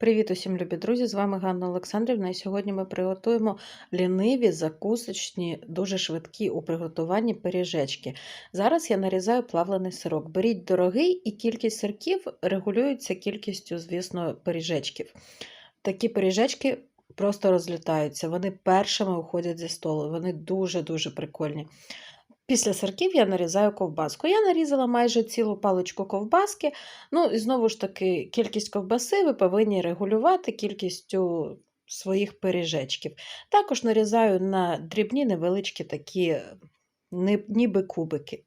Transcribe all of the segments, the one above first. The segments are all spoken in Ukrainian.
Привіт усім, любі друзі! З вами Ганна Олександрівна. І сьогодні ми приготуємо ліниві, закусочні, дуже швидкі у приготуванні пиріжечки. Зараз я нарізаю плавлений сирок. Беріть дорогий і кількість сирків регулюється кількістю, звісно, пиріжечків. Такі пиріжечки просто розлітаються. Вони першими уходять зі столу. Вони дуже-дуже прикольні. Після сирків я нарізаю ковбаску. Я нарізала майже цілу паличку ковбаски. Ну, і знову ж таки, кількість ковбаси ви повинні регулювати кількістю своїх пиріжечків. Також нарізаю на дрібні невеличкі такі, ніби кубики.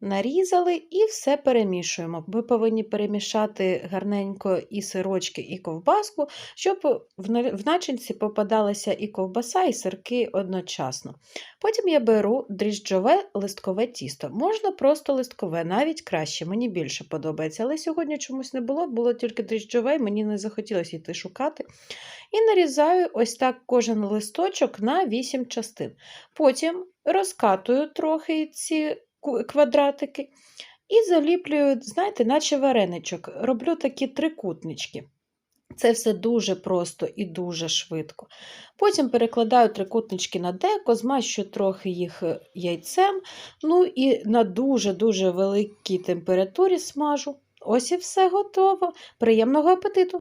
Нарізали і все перемішуємо. Ви повинні перемішати гарненько і сирочки, і ковбаску, щоб в начинці попадалася і ковбаса, і сирки одночасно. Потім я беру дріжджове листкове тісто. Можна просто листкове, навіть краще, мені більше подобається. Але сьогодні чомусь не було, було тільки дріжджове, і мені не захотілося йти шукати. І нарізаю ось так кожен листочок на 8 частин. Потім розкатую трохи ці квадратики і заліплюю, знаєте, наче вареничок. Роблю такі трикутнички. Це все дуже просто і дуже швидко. Потім перекладаю трикутнички на деко, змащую трохи їх е, яйцем, ну і на дуже-дуже великій температурі смажу. Ось і все готово. Приємного апетиту!